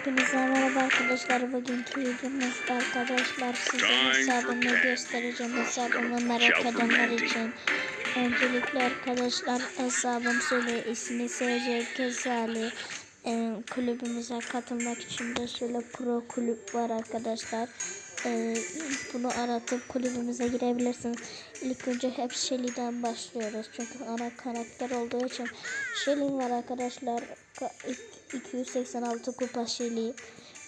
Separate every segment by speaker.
Speaker 1: Hepinize merhaba arkadaşlar. Bugünkü videomuzda arkadaşlar size hesabımı göstereceğim. Hesabımı merak edenler için. Öncelikle arkadaşlar hesabım söyle ismi SC Kesali. Ee, kulübümüze katılmak için de şöyle pro kulüp var arkadaşlar. Ee, bunu aratıp kulübümüze girebilirsiniz. İlk önce hep Shelly'den başlıyoruz. Çünkü ana karakter olduğu için Shelly var arkadaşlar. Ka- 286 kupa Shelly.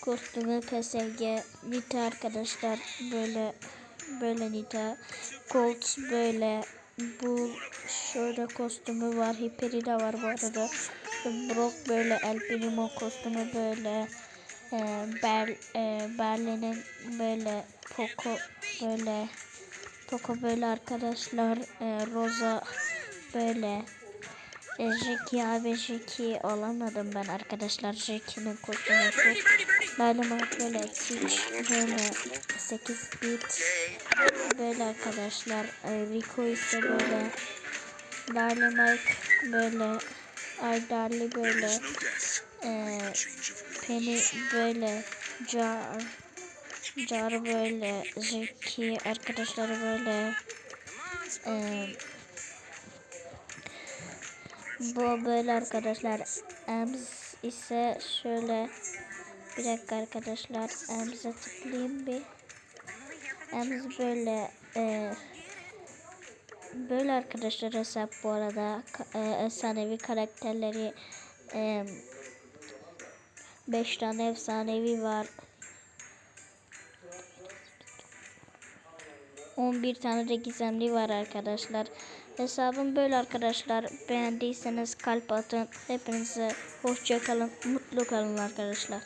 Speaker 1: Kostümü PSG. Nita arkadaşlar böyle böyle Nita. Colt böyle bu şöyle kostümü var. Hyperi de var bu arada. Brock böyle El Primo kostümü böyle. Ee, Ber, e, Berlin'in böyle Poco böyle Poco böyle arkadaşlar e, Rosa böyle e, Jackie abi Jackie olamadım ben arkadaşlar Jackie'nin kostümü Dynamite böyle Twitch böyle 8 bit böyle arkadaşlar e, Rico ise böyle Dynamite böyle Aydarlı böyle e, Penny böyle Jar Jar böyle Jackie arkadaşları böyle e, bu böyle arkadaşlar Ems ise şöyle bir dakika arkadaşlar Ems'e tıklayayım bir. Ems böyle e, böyle arkadaşlar hesap bu arada e, efsanevi karakterleri e, 5 tane efsanevi var 11 tane de gizemli var arkadaşlar. Hesabım böyle arkadaşlar. Beğendiyseniz kalp atın. Hepinize hoşça kalın. Mutlu kalın arkadaşlar.